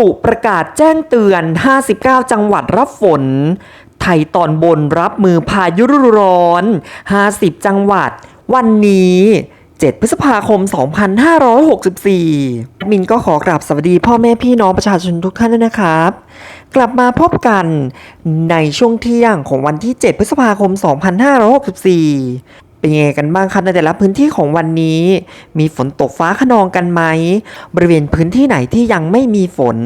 ตุประกาศแจ้งเตือน 59 จังหวัดรับฝน ไทยตอนบนรับมือพายุฤดูร้อน 50 จังหวัด วันนี้ 7 พฤษภาคม 2564 มินก็ขอกราบสวัสดีพ่อแม่พี่น้องประชาชนทุกท่านด้วยนะครับ กลับมาพบกันในช่วงเที่ยงของวันที่ 7 พฤษภาคม 2564 เป็นยังไงกันบ้างครับในแต่ละพื้นที่ของวันนี้ มีฝนตกฟ้าขนองกันไหมบริเวณพื้นที่ไหนที่ยังไม่มีฝน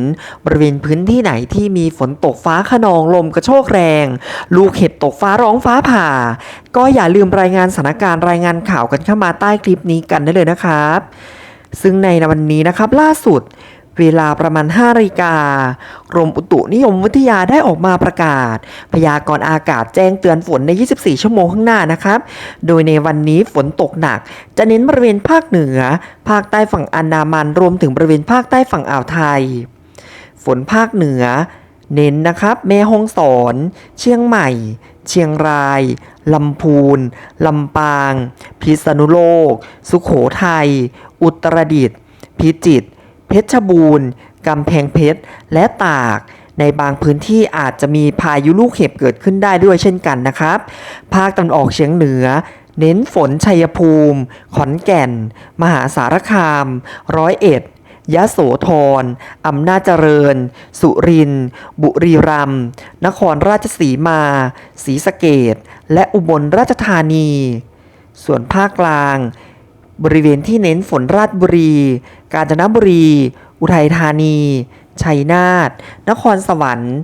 บริเวณพื้นที่ไหนที่มีฝนตกฟ้าขนองลมกระโชกแรง ลูกเห็บตกฟ้าร้องฟ้าผ่า ก็อย่าลืมรายงานสถานการณ์รายงานข่าวกันเข้ามาใต้คลิปนี้กันได้เลยนะครับ ซึ่งในวันนี้นะครับล่าสุด เวลาประมาณ5นาฬิกา กรมอุตุนิยมวิทยาได้ออกมาประกาศ พยากรณ์อากาศแจ้งเตือนฝนใน 24 ชั่วโมงข้างหน้านะครับ โดยในวันนี้ฝนตกหนัก จะเน้นบริเวณภาคเหนือ ภาคใต้ฝั่งอันดามันรวมถึงบริเวณภาคใต้ฝั่งอ่าวไทย ฝนภาคเหนือ เน้นนะครับ แม่ฮ่องสอน เชียงใหม่ เชียงราย ลำพูน ลำปาง พิษณุโลก สุขโขทัย อุตรดิตถ์พิจิตร เพชรบูรณ์กำแพงเพชร และตาก ในบางพื้นที่อาจจะมีพายุลูกเห็บเกิดขึ้นได้ด้วยเช่นกันนะครับ ภาคตะวันออกเฉียงเหนือ เน้นฝนชัยภูมิ ขอนแก่น มหาสารคาม ร้อยเอ็ดยะโสธร อำนาจเจริญ สุรินทรบุรีรัมย์ นครราชสีมา ศรีสะเกดและอุบลราชธานี ส่วนภาคกลาง บริเวณที่เน้นฝนราชบุรี กาญจนบุรี อุทัยธานี ชัยนาท นครสวรรค์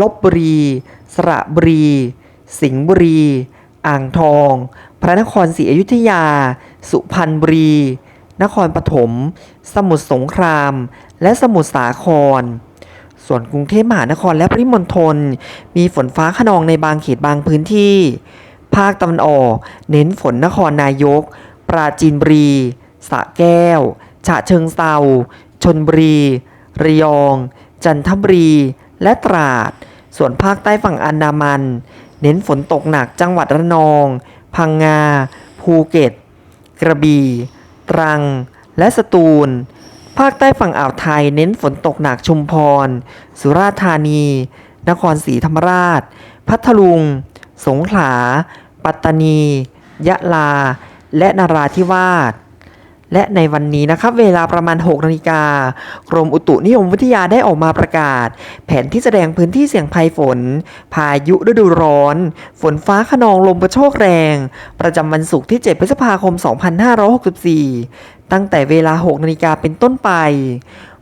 ลบบุรี สระบุรี สิงห์บุรี อ่างทอง พระนครศรีอยุธยา สุพรรณบุรี นครปฐม สมุทรสงคราม และสมุทรสาคร ส่วนกรุงเทพมหานครและปริมณฑล มีฝนฟ้าขนองในบางเขตบางพื้นที่ ภาคตะวันออก เน้นฝนนครนายก ปราจีนบุรีสระแก้ว ฉะเชิงเซาชนบุรี ระยอง จันทบุรี และตราด ส่วนภาคใต้ฝั่งอันดามัน เน้นฝนตกหนักจังหวัดระนอง พังงา ภูเก็ต กระบี่ ตรัง และสตูล ภาคใต้ฝั่งอ่าวไทยเน้นฝนตกหนักชุมพร สุราษฎร์ธานี นครศรีธรรมราช พัทลุง สงขลา ปัตตานี ยะลา และนราธิวาส และในวันนี้นะครับเวลาประมาณ 6นาฬิกากรมอุตุนิยมวิทยาได้ออกมาประกาศ แผนที่แสดงพื้นที่เสี่ยงภัยฝน พายุฤดูร้อน ฝนฟ้าขนองลมกระโชกแรง ประจำวันศุกร์ที่ 7 พฤษภาคม 2564 ตั้งแต่เวลา 6นาฬิกาเป็นต้นไป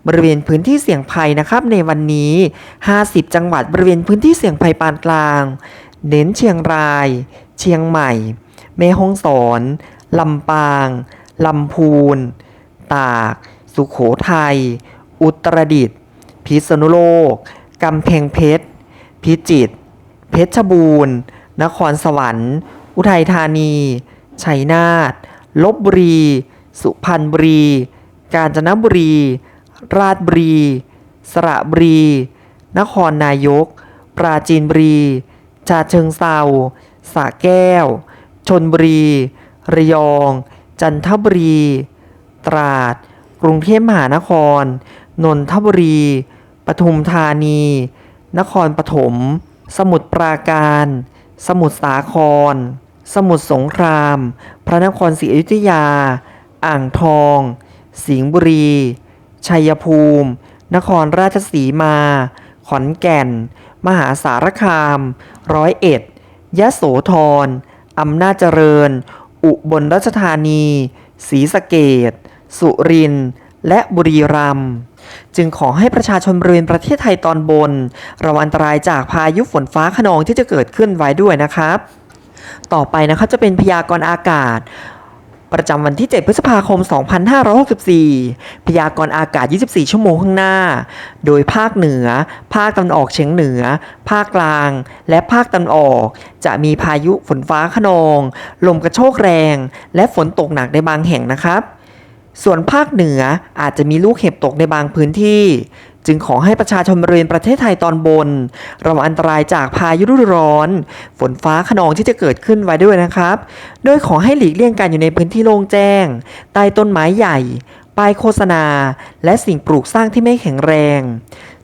บริเวณพื้นที่เสี่ยงภัยนะครับ ในวันนี้ 50 จังหวัดบริเวณพื้นที่เสี่ยงภัยปานกลาง เน้นเชียงราย เชียงใหม่ แม่ฮ่องสอน ลำปาง ลำพูน ตาก สุขโขทัย อุตรดิตถ์พิษณุโลก กำแพงเพชร พิจิตร เพชรบูรณ์ นครสวรรค์ อุทัยธานี ชัยนาท ลบบุรี สุพรรณบุรี กาญจนบุรี ราชบุรี สระบุรี นครนายก ปราจีนบุรีชาเชิงเซาสระแก้ว ชนบุรี ระยอง จันทบุรี ตราด กรุงเทพมหานคร นนทบุรี ปทุมธานี นครปฐม สมุทรปราการ สมุทรสาคร สมุทรสงคราม พระนครศรีอยุธยา อ่างทอง สิงห์บุรี ชัยภูมิ นครราชสีมา ขอนแก่น มหาสารคาม ร้อยเอ็ด ยะโสธรอำนาจเจริญ อุบลราชธานีศรีสะเกดสุรินทร์และบุรีรัมย์จึงขอให้ประชาชนบริเวณประเทศไทยตอนบน ระวังอันตรายจากพายุฝนฟ้าขนองที่จะเกิดขึ้นไว้ด้วยนะครับ ต่อไปนะครับจะเป็นพยากรณ์อากาศ ประจำวันที่ 7 พฤษภาคม 2564 พยากรณ์อากาศ 24 ชั่วโมงข้างหน้า โดยภาคเหนือ ภาคตะวันออกเฉียงเหนือ ภาคกลาง และภาคตะวันออก จะมีพายุฝนฟ้าขนอง ลมกระโชกแรง และฝนตกหนักในบางแห่งนะครับ ส่วนภาคเหนืออาจจะมีลูกเห็บตกในบางพื้นที่ จึงขอให้ประชาชนบริเวณประเทศไทยตอนบน ระวังอันตรายจากพายุฤดูร้อน ฝนฟ้าขนองที่จะเกิดขึ้นไว้ด้วยนะครับ โดยขอให้หลีกเลี่ยงการอยู่ในพื้นที่โล่งแจ้ง ใต้ต้นไม้ใหญ่ ป้ายโฆษณา และสิ่งปลูกสร้างที่ไม่แข็งแรง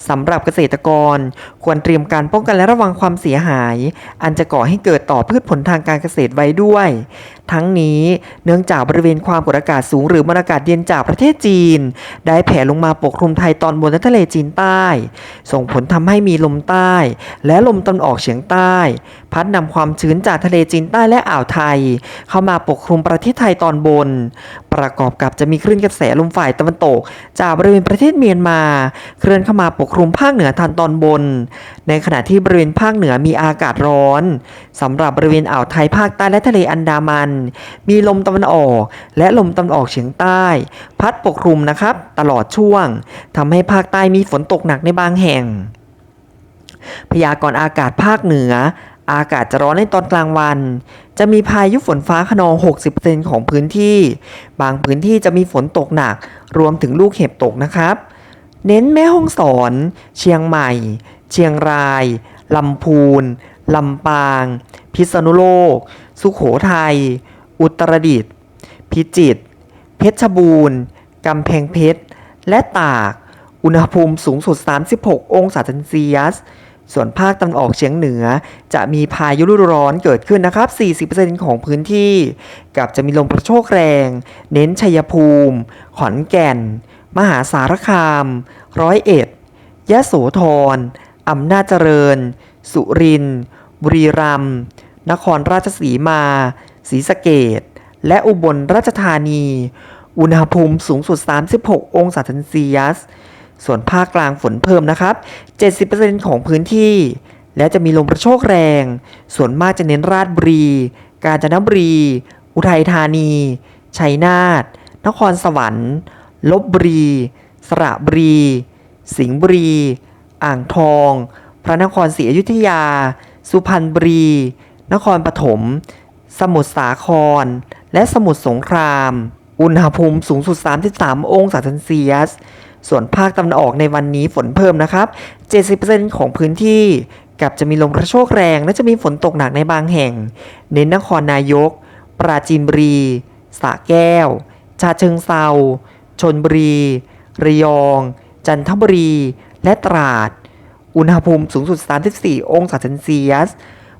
สำหรับเกษตรกร ควรเตรียมการป้องกันและระวังความเสียหาย อันจะก่อให้เกิดต่อพืชผลทางการเกษตรไว้ด้วยทั้งนี้เนื่องจากบริเวณความกดอากาศสูงหรือมวลอากาศเย็นจากประเทศจีน ได้แผ่ลงมาปกคลุมไทยตอนบนและทะเลจีนใต้ ส่งผลทำให้มีลมใต้ และลมตะวันออกเฉียงใต้ พัดนำความชื้นจากทะเลจีนใต้และอ่าวไทย เข้ามาปกคลุมประเทศไทยตอนบน ประกอบกับจะมีคลื่นกระแสลมฝ่ายตะวันตก จากบริเวณประเทศเมียนมา เคลื่อนเข้ามาปกคลุมภาคเหนือทางตอนบน ในขณะที่บริเวณภาคเหนือมีอากาศร้อนสำหรับบริเวณอ่าวไทยภาคใต้และทะเลอันดามันมีลมตะวันออก และลมตะวันออกเฉียงใต้ พัดปกคลุมนะครับ ตลอดช่วงทำให้ภาคใต้มีฝนตกหนักในบางแห่ง พยากรณ์อากาศภาคเหนือ อากาศจะร้อนในตอนกลางวัน จะมีพายุฝนฟ้าขนอง 60%ของพื้นที่ บางพื้นที่จะมีฝนตกหนัก รวมถึงลูกเห็บตกนะครับ เน้นแม่ฮ่องสอน เชียงใหม่ เชียงรายลำพูนลำปาง พิษณุโลก สุขโขทัย อุตรดิตถ์พิจิตร เพชรบูรณ์ กำแพงเพชร และตาก อุณหภูมิสูงสุด 36 องศาเซนเซียส ส่วนภาคตะวันออกเฉียงเหนือ จะมีพายุฤดูร้อนเกิดขึ้นนะครับ 40%ของพื้นที่ กับจะมีลมกระโชกแรง เน้นชัยภูมิ ขอนแก่น มหาสารคาม ร้อยเอ็ด ยะโสธร อำนาจเจริญ สุรินทร์ บุรีรัมย์ นครราชสีมา ศรีสะเกดและอุบลราชธานี อุณหภูมิสูงสุด 36 องศาเซนเซียส ส่วนภาคกลางฝนเพิ่มนะครับ 70%ของพื้นที่ และจะมีลมกระโชกแรง ส่วนมากจะเน้นราชบุรี กาญจนบุรี อุทัยธานี ชัยนาท นครสวรรค์ ลบบุรี สระบุรี สิงห์บุรี อ่างทอง พระนครศรีอยุธยา สุพรรณบุรี นครปฐม สมุทรสาคร และสมุทรสงคราม อุณหภูมิสูงสุด 33 องศาเซนเซียส ส่วนภาคตะวันออกในวันนี้ฝนเพิ่มนะครับ 70%ของพื้นที่กับจะมีลมกระโชกแรง และจะมีฝนตกหนักในบางแห่ง เน้นนครนายก ปราจีนบุรีสระแก้ว ชาเชิงเซาชนบุรี ระยอง จันทบุรี และตราด อุณหภูมิสูงสุด 34 องศาเซนเซียส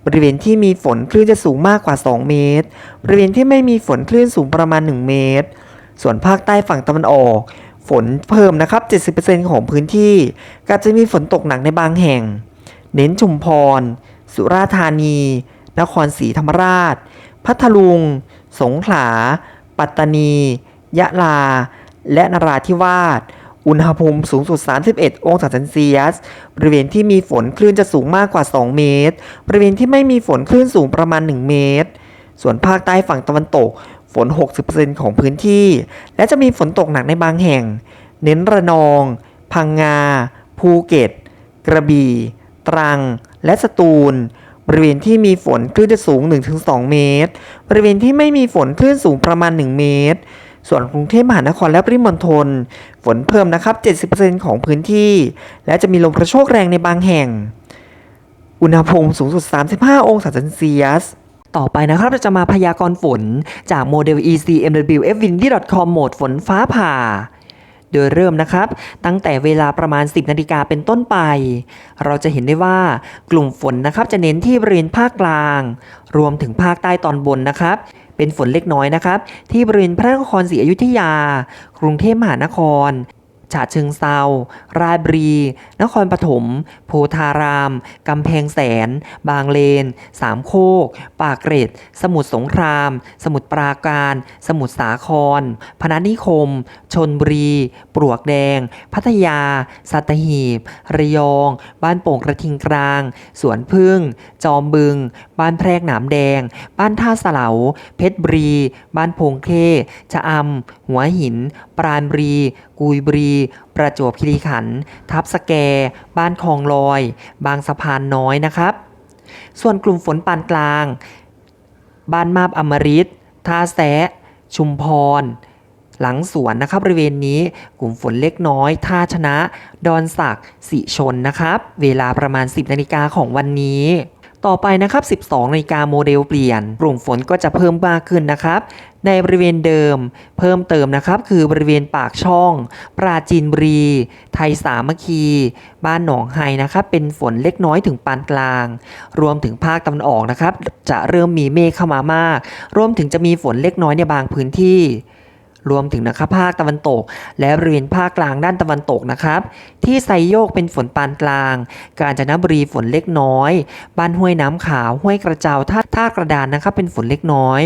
บริเวณที่มีฝนคลื่นจะสูงมากกว่า 2 เมตร บริเวณที่ไม่มีฝนคลื่นสูงประมาณ 1 เมตร ส่วนภาคใต้ฝั่งตะวันออก ฝนเพิ่มนะครับ 70%ของพื้นที่ก็จะมีฝนตกหนักในบางแห่ง เน้นชุมพร สุราษฎร์ธานี นครศรีธรรมราช พัทลุง สงขลา ปัตตานี ยะลา และนราธิวาส อุณหภูมิสูงสุด 31 องศาเซนเซียส บริเวณที่มีฝนคลื่นจะสูงมากกว่า 2 เมตร บริเวณที่ไม่มีฝนคลื่นสูงประมาณ 1 เมตร ส่วนภาคใต้ฝั่งตะวันตก ฝน 60%ของพื้นที่ และจะมีฝนตกหนักในบางแห่ง เน้นระนอง พังงา ภูเก็ต กระบี่ ตรัง และสตูล บริเวณที่มีฝนคลื่นจะสูง 1-2 เมตร บริเวณที่ไม่มีฝนคลื่นสูงประมาณ 1 เมตร ส่วนกรุงเทพมหานครและปริมณฑลฝนเพิ่มนะครับ 70%ของพื้นที่ และจะมีลมกระโชกแรงในบางแห่ง อุณหภูมิสูงสุด 35 องศาเซนเซียส ต่อไปนะครับเราจะมาพยากรณ์ฝนจากโมเดล ECMWFWindy.com โหมดฝนฟ้าผ่า โดยเริ่มนะครับ ตั้งแต่เวลาประมาณ 10 นาฬิกาเป็นต้นไป เราจะเห็นได้ว่ากลุ่มฝนนะครับจะเน้นที่บริเวณภาคกลาง รวมถึงภาคใต้ตอนบนนะครับ เป็นฝนเล็กน้อยนะครับ ที่บริเวณพระนครศรีอยุธยา กรุงเทพมหานคร ฉะเชิงเซา ราชบุรี นครปฐม โพธาราม กำแพงแสน บางเลน สามโคก ปากเกร็ด สมุทรสงคราม สมุทรปราการ สมุทรสาคร พนัสนิคม ชนบุรี ปลวกแดง พัทยา สัตหีบ ระยอง บ้านโป่งกระทิงกลาง สวนพึ่ง จอมบึง บ้านแพรกหนามแดง บ้านท่าเสลาเพชรบุรี บ้านพงเขชะอำ หัวหิน ปราณบุรี กุยบุรี ประจวบคีรีขันธ์ทับสแก บ้านคลองลอย บางสะพานน้อยนะครับ ส่วนกลุ่มฝนปานกลาง บ้านมาบอมริตท่าแซะชุมพร หลังสวนนะครับบริเวณนี้กลุ่มฝนเล็กน้อย ท่าชนะ ดอนสักสิชนนะครับ เวลาประมาณ 10นาฬิกาของวันนี้ ต่อไปนะครับ 12นาฬิกาโมเดลเปลี่ยน กลุ่มฝนก็จะเพิ่มมากขึ้นนะครับ ในบริเวณเดิม เพิ่มเติมนะครับ คือบริเวณปากช่อง ปราจีนบุรี ไทยสามัคคี บ้านหนองไฮนะครับ เป็นฝนเล็กน้อยถึงปานกลาง รวมถึงภาคตะวันออกนะครับ จะเริ่มมีเมฆเข้ามามาก รวมถึงจะมีฝนเล็กน้อยในบางพื้นที่ รวมถึงนะครับภาคตะวันตก และบริเวณภาคกลางด้านตะวันตกนะครับ ที่ไซโยกเป็นฝนปานกลาง กาญจนบุรีฝนเล็กน้อย บ้านห้วยน้ำขาวห้วยกระเจ้าท่าท่ากระดานนะครับเป็นฝนเล็กน้อย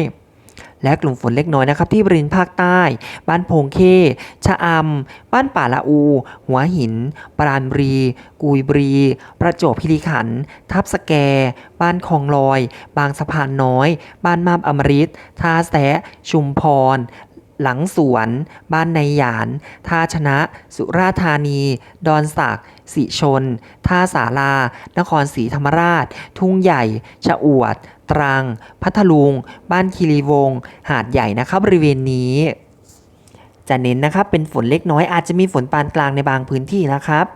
และกลุ่มฝนเล็กน้อยนะครับที่บริเวณภาคใต้ บ้านโพงเค ชะอำ บ้านป่าละอู หัวหิน ปราณบุรี กุยบุรี ประจวบคีรีขันธ์ทับสแก บ้านคลองลอย บางสะพานน้อย บ้านมาบอมฤตท่าแสชุมพร หลังสวน บ้านในหยาน ท่าชนะ สุราธานี ดอนสักสิชน ท่าสาลา นครศรีธรรมราช ทุ่งใหญ่ ชะอวด ตรัง พัทลุง บ้านคีรีวงศ์หาดใหญ่นะครับบริเวณนี้ จะเน้นนะครับเป็นฝนเล็กน้อยอาจจะมีฝนปานกลางในบางพื้นที่นะครับ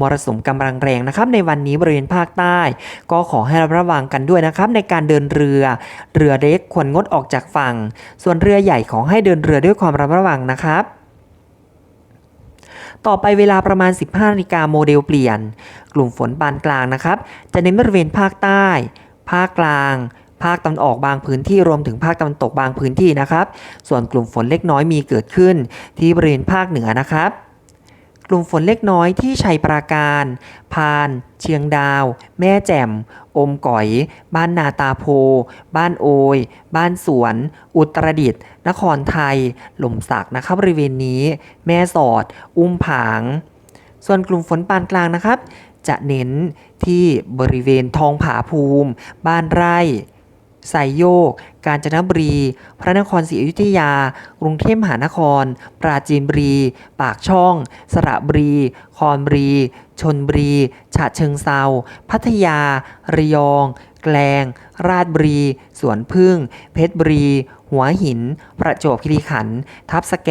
มรสุมกำลังแรงนะครับในวันนี้บริเวณภาคใต้ ก็ขอให้ระมัดระวังกันด้วยนะครับในการเดินเรือ เรือเล็กควรงดออกจากฝั่ง ส่วนเรือใหญ่ขอให้เดินเรือด้วยความระมัดระวังนะครับต่อไปเวลาประมาณ 15นาฬิกาโมเดลเปลี่ยน กลุ่มฝนปานกลางนะครับ จะเน้นบริเวณภาคใต้ ภาคกลาง ภาคตะวันออกบางพื้นที่รวมถึงภาคตะวันตกบางพื้นที่นะครับ ส่วนกลุ่มฝนเล็กน้อยมีเกิดขึ้นที่บริเวณภาคเหนือนะครับ กลุ่มฝนเล็กน้อยที่ชัยปราการ พาน เชียงดาว แม่แจ่ม อมก๋อย บ้านนาตาโพ บ้านโอย บ้านสวน อุตรดิตถ์นครไทย หล่มสักนะครับบริเวณนี้ แม่สอด อุ้มผาง ส่วนกลุ่มฝนปานกลางนะครับ จะเน้นที่บริเวณทองผาภูมิ บ้านไร่ ไซโยก กาญจนบุรี พระนครศรีอยุธยา กรุงเทพมหานคร ปราจีนบุรี ปากช่อง สระบุรี คอนบุรี ชนบุรี ฉะเชิงเซา พัทยา ระยอง แกลง ราชบุรี สวนพึ่ง เพชรบุรี หัวหิน ประจวบคีรีขันธ์ทับสแก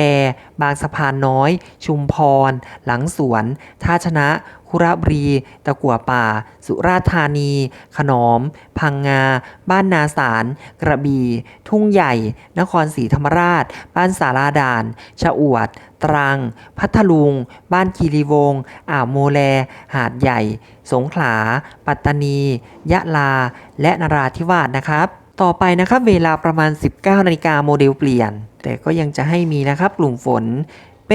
บางสะพานน้อย ชุมพร หลังสวน ท่าชนะ คุระบรี ตะกั่วป่า สุราษฎร์ธานี ขนอม พังงา บ้านนาสาร กระบี่ ทุ่งใหญ่ นครศรีธรรมราช บ้านสาราด่าน ชะอวด ตรัง พัทลุง บ้านคีรีวงศ์อ่าวโมแล หาดใหญ่ สงขลา ปัตตานี ยะลา และนราธิวาสนะครับ ต่อไปนะครับเวลาประมาณ 19นาฬิกาโมเดลเปลี่ยน แต่ก็ยังจะให้มีนะครับกลุ่มฝน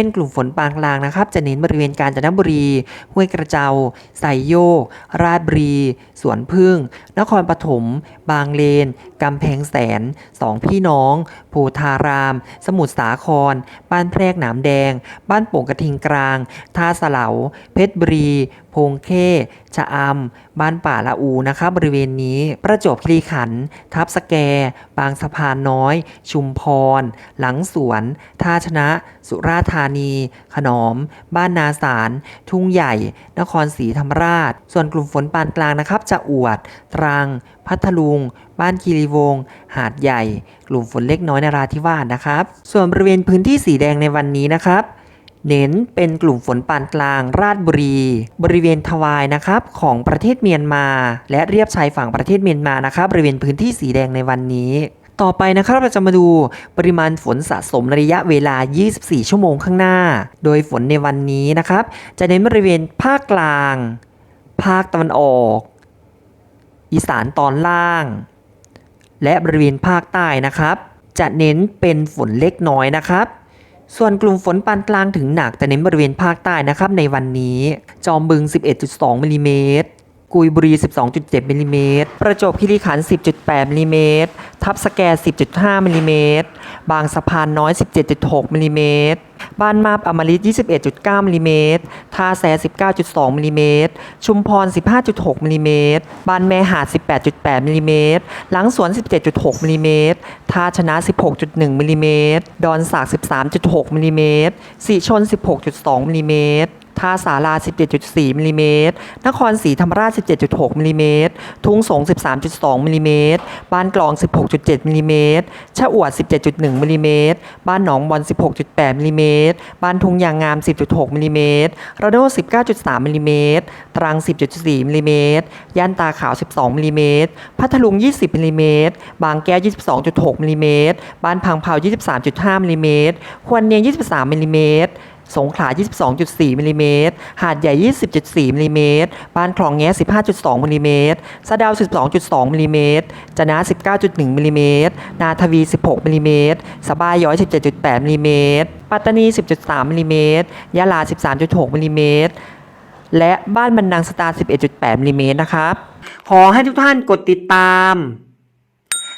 เป็นกลุ่มฝนปานกลางนะครับ จะเน้นบริเวณกาญจนบุรี ห้วยกระเจาไซโยก ราชบุรี สวนพึ่ง นครปฐม บางเลน กำแพงแสน สองพี่น้องโพธาราม สมุทรสาคร บ้านแพรกหนามแดง บ้านโป่งกระทิงกลาง ท่าสเหลา เพชรบุรี พงเข้ชะอำบ้านป่าละอูนะคะบริเวณนี้ ประจวบคีรีขันธ์ทับสแก บางสะพานน้อย ชุมพร หลังสวน ท่าชนะ สุราษฎร์ธานี ขนอม บ้านนาสาร ทุ่งใหญ่ นครศรีธรรมราช ส่วนกลุ่มฝนปานกลางนะครับ จะอวด ตรัง พัทลุง บ้านคีรีวง หาดใหญ่ กลุ่มฝนเล็กน้อยนราธิวาสนะครับ ส่วนบริเวณพื้นที่สีแดงในวันนี้นะครับเน้นเป็นกลุ่มฝนปานกลาง ราชบุรี บริเวณทวายนะครับของประเทศเมียนมา และเรียบชายฝั่งประเทศเมียนมานะครับบริเวณพื้นที่สีแดงในวันนี้ ต่อไปนะครับเราจะมาดูปริมาณฝนสะสมระยะเวลา 24 ชั่วโมงข้างหน้า โดยฝนในวันนี้นะครับ จะเน้นบริเวณภาคกลาง ภาคตะวันออก อีสานตอนล่าง และบริเวณภาคใต้นะครับ จะเน้นเป็นฝนเล็กน้อยนะครับส่วนกลุ่มฝนปานกลางถึงหนักจะเน้นบริเวณภาคใต้นะครับในวันนี้ จอมบึง 11.2มิลลิเมตร กุยบุรี 12.7มิลลิเมตร ประจวบคีรีขันธ์10.8มิลลิเมตร ทับสแก 10.5มิลลิเมตร บางสะพานน้อย 17.6มิลลิเมตร บ้านมาบอมฤต21.9มิลลิเมตร ท่าแซ19.2มิลลิเมตร ชุมพร 15.6มิลลิเมตร บ้านแม่หาด 18.8มิลลิเมตร หลังสวน 17.6มิลลิเมตร ท่าชนะ 16.1มิลลิเมตร ดอนสาก 13.6มิลลิเมตร สีชน 16.2มิลลิเมตร ท่าสารา 17.4มิลลิเมตร นครศรีธรรมราช 17.6มิลลิเมตร ทุ่งสง 13.2มิลลิเมตร บ้านกลอง 16.7มิลลิเมตรชะอวด 17.1มิลลิเมตร บ้านหนองบอน16.8มิลลิเมตร บ้านทุ่งยางงาม 10.6มิลลิเมตร ระโนด19.3มิลลิเมตร ตรัง 10.4มิลลิเมตร ย่านตาขาว 12มิลลิเมตร พัทลุง 20มิลลิเมตร บางแก้ว 22.6มิลลิเมตร บ้านพังเผา 23.5มิลลิเมตร ควรเนียง 23มิลลิเมตร สงขลา 22.4มิลลิเมตร หาดใหญ่ 20.4มิลลิเมตร บ้านคลองแง้15.2มิลลิเมตร สะดาว 12.2มิลลิเมตร จะนะ 19.1มิลลิเมตร นาทวี 16มิลลิเมตร สบายย้อย 17.8มิลลิเมตร ปัตตานี 10.3มิลลิเมตร ยะลา 13.6มิลลิเมตร และบ้านบันดังสตาร์ 11.8มิลลิเมตรนะครับ ขอให้ทุกท่านกดติดตาม